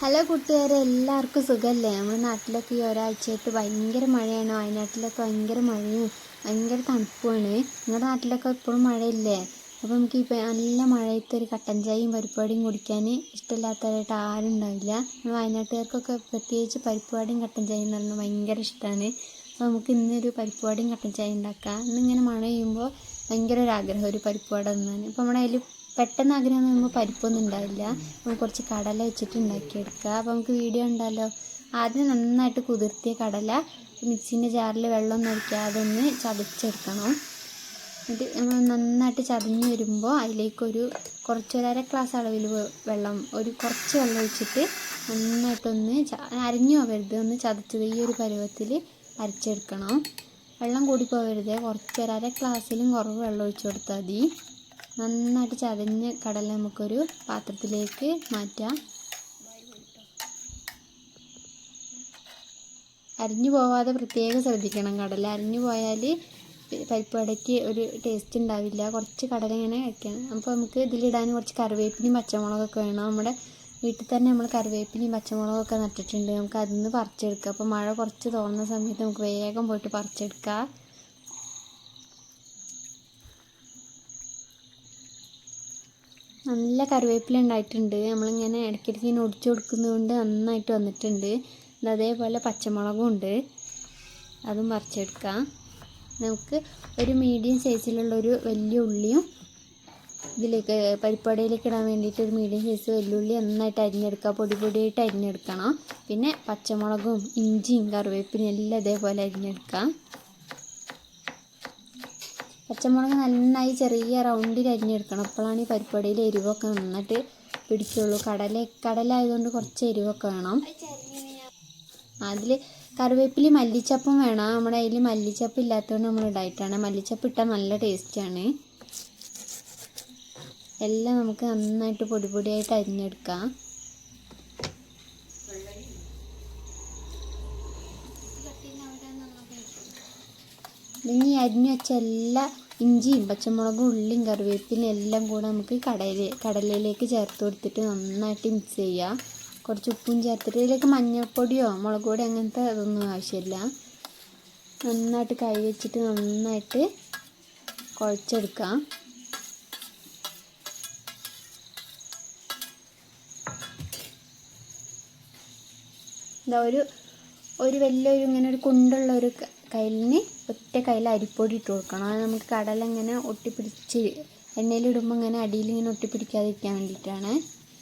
Hello കൂട്ടുകാരെ എല്ലാവർക്കും സുഖമല്ലേ നമ്മുടെ നാട്ടിലൊക്കെ ഈ ഒരാഴ്ചയായിട്ട് ഭയങ്കര മഴയാണ്. വയനാട്ടിലൊക്കെ ഭയങ്കര മഴയും ഭയങ്കര തണുപ്പുമാണ്. നിങ്ങളുടെ നാട്ടിലൊക്കെ ഇപ്പോഴും മഴയില്ലേ? അപ്പോൾ നമുക്ക് ഇപ്പോൾ നല്ല മഴയത്ത് ഒരു കട്ടൻ ചായയും പരിപ്പാടിയും കുടിക്കാൻ ഇഷ്ടമില്ലാത്തവരായിട്ട് ആരും ഉണ്ടാവില്ല. വയനാട്ടുകാർക്കൊക്കെ പ്രത്യേകിച്ച് പരിപ്പാടിയും കട്ടൻ ചായയും എന്ന് പറഞ്ഞാൽ ഭയങ്കര ഇഷ്ടമാണ്. അപ്പോൾ നമുക്ക് ഇന്നൊരു പരിപ്പാടിയും കട്ടൻ ചായ ഉണ്ടാക്കാം. ഇന്നിങ്ങനെ മഴ ചെയ്യുമ്പോൾ ഭയങ്കര ഒരു ആഗ്രഹം ഒരു പരിപ്പാട തിന്നാൻ. ഇപ്പോൾ നമ്മുടെ അതിൽ പെട്ടെന്ന് ആഗ്രഹം നമുക്ക് പരിപ്പൊന്നും ഉണ്ടാവില്ല. നമുക്ക് കുറച്ച് കടല വെച്ചിട്ട് ഉണ്ടാക്കിയെടുക്കുക. അപ്പോൾ നമുക്ക് വീഡിയോ ഉണ്ടല്ലോ. ആദ്യം നന്നായിട്ട് കുതിർത്തിയ കടല മിക്സിന്റെ ജാറിൽ വെള്ളം ഒഴിക്കാതെ ഒന്ന് ചതച്ചെടുക്കണം. എന്നിട്ട് നന്നായിട്ട് ചതഞ്ഞ് വരുമ്പോൾ അതിലേക്കൊരു കുറച്ചൊരു അര ഗ്ലാസ് അളവിൽ വെള്ളം ഒരു കുറച്ച് വെള്ളം ഒഴിച്ചിട്ട് നന്നായിട്ടൊന്ന് അരിഞ്ഞു പോകരുത്. ഒന്ന് ചതച്ചത് ഈ ഒരു പരുവത്തിൽ അരച്ചെടുക്കണം. വെള്ളം കൂടി പോകരുത്. കുറച്ച് ഒരു അര ഗ്ലാസ്സിലും കുറവ് വെള്ളം ഒഴിച്ചു കൊടുത്താൽ മതി. നന്നായിട്ട് ചതഞ്ഞ കടല നമുക്കൊരു പാത്രത്തിലേക്ക് മാറ്റാം. അരിഞ്ഞു പോവാതെ പ്രത്യേകം ശ്രദ്ധിക്കണം കടല. അരിഞ്ഞു പോയാൽ പരിപ്പ് ഇടയ്ക്ക് ഒരു ടേസ്റ്റ് ഉണ്ടാവില്ല. കുറച്ച് കടല ഇങ്ങനെ വയ്ക്കണം അപ്പോൾ നമുക്ക് ഇതിലിടാൻ കുറച്ച് കറിവേപ്പിനും പച്ചമുളകൊക്കെ വേണം. നമ്മുടെ വീട്ടിൽ തന്നെ നമ്മൾ കറിവേപ്പിനും പച്ചമുളകൊക്കെ നട്ടിട്ടുണ്ട്. നമുക്ക് അതിൽ നിന്ന് പറിച്ചെടുക്കാം. അപ്പോൾ മഴ കുറച്ച് തോന്നുന്ന സമയത്ത് നമുക്ക് വേഗം പോയിട്ട് പറിച്ചെടുക്കാം. നല്ല കറിവേപ്പില ഉണ്ടായിട്ടുണ്ട്. നമ്മളിങ്ങനെ ഇടയ്ക്കിടയ്ക്ക് ഇങ്ങനെ ഒടിച്ചു കൊടുക്കുന്നതുകൊണ്ട് നന്നായിട്ട് വന്നിട്ടുണ്ട്. അതേപോലെ പച്ചമുളകും ഉണ്ട്. അതും പറിച്ചെടുക്കാം. നമുക്ക് ഒരു മീഡിയം സൈസിലുള്ള ഒരു വലിയ ഉള്ളിയും ഇതിലേക്ക് പരിപ്പടയിലേക്ക് ഇടാൻ വേണ്ടിയിട്ട് ഒരു മീഡിയം സൈസ് വെല്ലുള്ളി നന്നായിട്ട് അരിഞ്ഞെടുക്കുക പൊടി പൊടിയായിട്ട് അരിഞ്ഞെടുക്കണം. പിന്നെ പച്ചമുളകും ഇഞ്ചിയും കറിവേപ്പിനും എല്ലാം ഇതേപോലെ അരിഞ്ഞെടുക്കാം. പച്ചമുളക് നന്നായി ചെറിയ റൗണ്ടിൽ അരിഞ്ഞെടുക്കണം. അപ്പോഴാണ് ഈ പരിപ്പടിയിൽ എരിവൊക്കെ നന്നായിട്ട് പിടിക്കുള്ളൂ കടല കടലായതുകൊണ്ട് കുറച്ച് എരിവൊക്കെ വേണം. അതിൽ കറിവേപ്പില മല്ലിച്ചപ്പും വേണം. നമ്മുടെ അതിൽ മല്ലിച്ചപ്പ് ഇല്ലാത്തതുകൊണ്ട് നമ്മൾ ഇടായിട്ടാണ്. മല്ലിച്ചപ്പ് ഇട്ടാൽ നല്ല ടേസ്റ്റാണ് എല്ലാം നമുക്ക് നന്നായിട്ട് പൊടി പൊടിയായിട്ട് അരിഞ്ഞെടുക്കാം. ഇനി അരിഞ്ഞു വെച്ച എല്ലാ ഇഞ്ചിയും പച്ചമുളകും ഉള്ളിയും കറിവേപ്പിലും എല്ലാം കൂടെ നമുക്ക് കടലേ കടലയിലേക്ക് ചേർത്ത് കൊടുത്തിട്ട് നന്നായിട്ട് മിക്സ് ചെയ്യുക കുറച്ച് ഉപ്പും ചേർത്തിട്ട് ഇതിലേക്ക് മഞ്ഞൾപ്പൊടിയോ മുളക് അങ്ങനത്തെ അതൊന്നും ആവശ്യമില്ല. നന്നായിട്ട് കൈ വെച്ചിട്ട് നന്നായിട്ട് കുഴച്ചെടുക്കാം. ഇതാ ഒരു ഒരു വലിയൊരു ഇങ്ങനെ ഒരു കുണ്ടുള്ള ഒരു കയ്യിലിന് ഒറ്റ കയ്യിൽ അരിപ്പൊടി ഇട്ട് കൊടുക്കണം. അത് നമുക്ക് കടല ഇങ്ങനെ ഒട്ടിപ്പിടിച്ച് എണ്ണയിലിടുമ്പോൾ ഇങ്ങനെ അടിയിൽ ഇങ്ങനെ ഒട്ടിപ്പിടിക്കാതിരിക്കാൻ വേണ്ടിയിട്ടാണ്.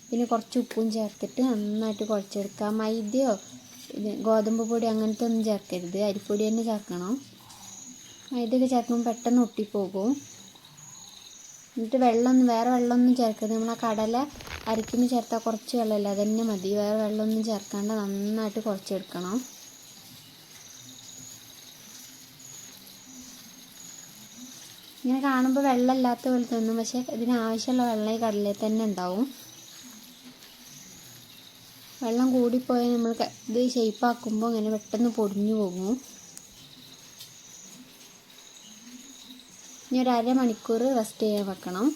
പിന്നെ കുറച്ച് ഉപ്പും ചേർത്തിട്ട് നന്നായിട്ട് കുഴച്ചെടുക്കുക. മൈദയോ ഗോതമ്പ് പൊടി അങ്ങനത്തെ ഒന്നും ചേർക്കരുത്. അരിപ്പൊടി തന്നെ ചേർക്കണം. മൈദയൊക്കെ ചേർക്കുമ്പോൾ പെട്ടെന്ന് ഒട്ടിപ്പോകും. എന്നിട്ട് വെള്ളമൊന്നും വേറെ വെള്ളമൊന്നും ചേർക്കരുത്. നമ്മൾ ആ കടല അരിക്കുമ്പോൾ ചേർത്താൽ കുറച്ച് വെള്ളമില്ല. അതന്നെ മതി. വേറെ വെള്ളമൊന്നും ചേർക്കാണ്ട് നന്നായിട്ട് കുഴച്ചെടുക്കണം. ഇങ്ങനെ കാണുമ്പോൾ വെള്ളമില്ലാത്ത പോലെ തോന്നും. പക്ഷേ ഇതിനാവശ്യമുള്ള വെള്ളം ഈ കടലിൽ തന്നെ ഉണ്ടാവും. വെള്ളം കൂടിപ്പോയാൽ നമ്മൾ ഇത് ഷേപ്പാക്കുമ്പോൾ ഇങ്ങനെ പെട്ടെന്ന് പൊടിഞ്ഞു പോകും. ഇനി ഒരു അരമണിക്കൂർ റെസ്റ്റ് ചെയ്യാൻ വെക്കണം.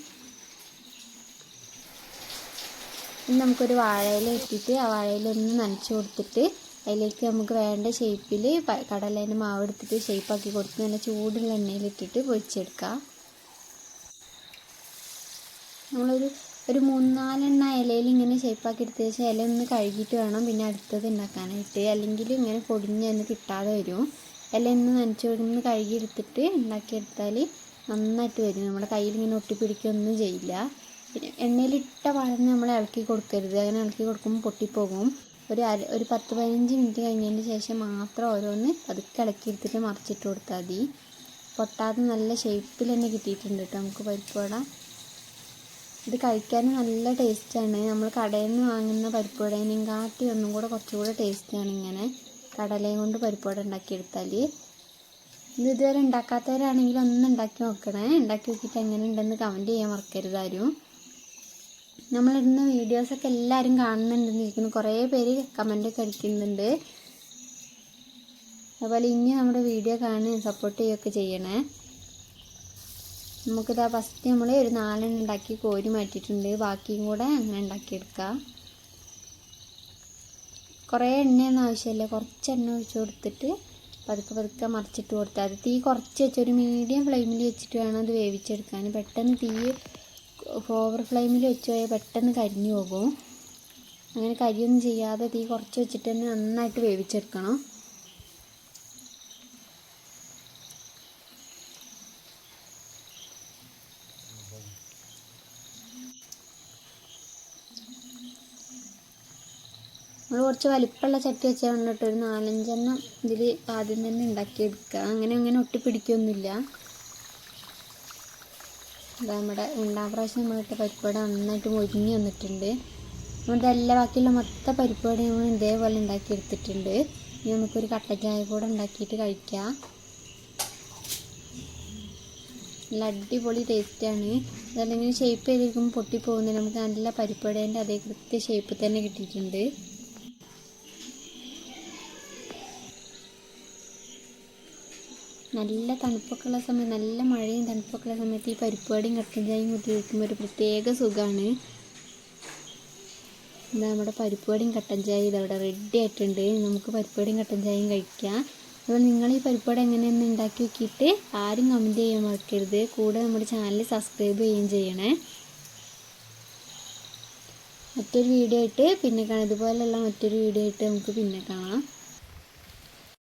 ഇനി നമുക്കൊരു വാഴയില ഇട്ടിട്ട് ആ വാഴയിലൊന്ന് നനച്ച് കൊടുത്തിട്ട് അതിലേക്ക് നമുക്ക് വേണ്ട ഷേപ്പിൽ കടലേന്റെ മാവ് എടുത്തിട്ട് ഷേപ്പാക്കി കൊടുത്ത് നല്ല ചൂടുള്ള എണ്ണയിലിട്ടിട്ട് പൊരിച്ചെടുക്കുക നമ്മളൊരു ഒരു മൂന്നാലെണ്ണ ഇലയിൽ ഇങ്ങനെ ഷേപ്പാക്കി എടുത്ത ശേഷം ഇല ഒന്ന് കഴുകിയിട്ട് വേണം പിന്നെ അടുത്തത് ഉണ്ടാക്കാനായിട്ട് അല്ലെങ്കിൽ ഇങ്ങനെ പൊടിഞ്ഞ് തന്നെ കിട്ടാതെ വരും. ഇല ഒന്ന് നനച്ച് കൊടുന്ന് കഴുകി എടുത്തിട്ട് ഉണ്ടാക്കിയെടുത്താൽ നന്നായിട്ട് വരും. നമ്മുടെ കയ്യിൽ ഇങ്ങനെ ഒട്ടിപ്പിടിക്കൊന്നും ചെയ്യില്ല. പിന്നെ എണ്ണയിലിട്ട വളർന്ന് നമ്മൾ ഇളക്കി കൊടുക്കരുത്. അങ്ങനെ ഇളക്കി കൊടുക്കുമ്പോൾ പൊട്ടിപ്പോകും. ഒരു അര ഒരു പത്ത് പതിനഞ്ച് മിനിറ്റ് കഴിഞ്ഞതിന് ശേഷം മാത്രം ഓരോന്ന് പതുക്കെ ഇളക്കി എടുത്തിട്ട് മറിച്ചിട്ട് കൊടുത്താൽ മതി. പൊട്ടാതെ നല്ല ഷേപ്പിൽ തന്നെ കിട്ടിയിട്ടുണ്ട് കേട്ടോ നമുക്ക് പരിപ്പുവട ഇത് കഴിക്കാൻ നല്ല ടേസ്റ്റാണ് നമ്മൾ കടയിൽ നിന്ന് വാങ്ങുന്ന പരിപ്പുവടേനെയും കാട്ടി ഒന്നും കൂടെ കുറച്ചുകൂടെ ടേസ്റ്റാണ് ഇങ്ങനെ. കടലയും കൊണ്ട് പരിപ്പുവട ഉണ്ടാക്കിയെടുത്താൽ ഇത് ഇതുവരെ ഉണ്ടാക്കാത്തവരാണെങ്കിൽ ഒന്ന് ഉണ്ടാക്കി നോക്കണേ. ഉണ്ടാക്കി നോക്കിയിട്ട് എങ്ങനെ ഉണ്ടെന്ന് കമന്റ് ചെയ്യാൻ മറക്കരുത് നമ്മളിടുന്ന വീഡിയോസൊക്കെ എല്ലാവരും കാണുന്നുണ്ടെന്ന് ഇരിക്കുന്നു. കുറേ പേര് കമന്റൊക്കെ അടിക്കുന്നുണ്ട്. അതുപോലെ ഇനി നമ്മുടെ വീഡിയോ കാണാൻ സപ്പോർട്ട് ചെയ്യുകയൊക്കെ ചെയ്യണേ. നമുക്കിതാ ഫസ്റ്റ് നമ്മൾ ഒരു നാലെണ്ണം ഉണ്ടാക്കി കോരി മാറ്റിയിട്ടുണ്ട്. ബാക്കിയും കൂടെ അങ്ങനെ ഉണ്ടാക്കിയെടുക്കാം. കുറേ എണ്ണയൊന്നും ആവശ്യമില്ല. കുറച്ച് എണ്ണ ഒഴിച്ച് കൊടുത്തിട്ട് പതുക്കെ പതുക്കെ മറിച്ചിട്ട് കൊടുത്താൽ അത് തീ കുറച്ച് വെച്ച് ഒരു മീഡിയം ഫ്ലെയിമിൽ വെച്ചിട്ട് വേണം അത് വേവിച്ചെടുക്കാൻ. പെട്ടെന്ന് തീ ഓവർ ഫ്ലെയിമിൽ വെച്ച് പോയാൽ പെട്ടെന്ന് കരിഞ്ഞു പോകും. അങ്ങനെ കരിയൊന്നും ചെയ്യാതെ തീ കുറച്ച് വെച്ചിട്ട് തന്നെ നന്നായിട്ട് വേവിച്ചെടുക്കണം. നമ്മൾ കുറച്ച് വലിപ്പമുള്ള ചട്ടി വെച്ചാൽ വന്നിട്ട് ഒരു നാലഞ്ചെണ്ണം ഇതിൽ ആദ്യം തന്നെ ഉണ്ടാക്കിയെടുക്കുക. അങ്ങനെ അങ്ങനെ ഒട്ടിപ്പിടിക്കൊന്നുമില്ല. നമ്മുടെ രണ്ടാം പ്രാവശ്യം നമ്മളിട്ട് പരിപ്പുവട നന്നായിട്ട് മുരിഞ്ഞ് വന്നിട്ടുണ്ട്. നമ്മളിതെല്ലാം ബാക്കിയുള്ള മൊത്തം പരിപ്പുവട നമ്മൾ ഇതേപോലെ ഉണ്ടാക്കി എടുത്തിട്ടുണ്ട് ഇനി നമുക്കൊരു കട്ടച്ചായ ചായ കൂടെ ഉണ്ടാക്കിയിട്ട് കഴിക്കാം. നല്ല അടിപൊളി ടേസ്റ്റാണ് അതല്ലെങ്കിൽ ഷേപ്പ് ചെയ്തിരിക്കുമ്പോൾ പൊട്ടിപ്പോകുന്നത് നമുക്ക് നല്ല പരിപ്പുവടേന്റെ അതേ കൃത്യ ഷേപ്പ് തന്നെ കിട്ടിയിട്ടുണ്ട്. നല്ല തണുപ്പൊക്കെ ഉള്ള സമയം നല്ല മഴയും തണുപ്പൊക്കെ ഉള്ള സമയത്ത് ഈ പരിപ്പാടിയും കട്ടൻ ചായയും കൂട്ടി കഴിക്കുമ്പോൾ ഒരു പ്രത്യേക സുഖമാണ് എന്താ നമ്മുടെ പരിപ്പാടിയും കട്ടൻ ചായയും ഇതവിടെ റെഡി ആയിട്ടുണ്ട്. നമുക്ക് പരിപ്പാടിയും കട്ടൻ ചായയും കഴിക്കാം. അപ്പോൾ നിങ്ങൾ ഈ പരിപ്പാടി എങ്ങനെയൊന്ന് ഉണ്ടാക്കി നോക്കിയിട്ട് ആരും കമന്റ് ചെയ്യാൻ മറക്കരുത്. കൂടെ നമ്മുടെ ചാനൽ സബ്സ്ക്രൈബ് ചെയ്യുകയും ചെയ്യണേ. മറ്റൊരു വീഡിയോ ആയിട്ട് പിന്നെ കാണാം. ഇതുപോലെയുള്ള മറ്റൊരു വീഡിയോ ആയിട്ട് നമുക്ക് പിന്നെ കാണാം.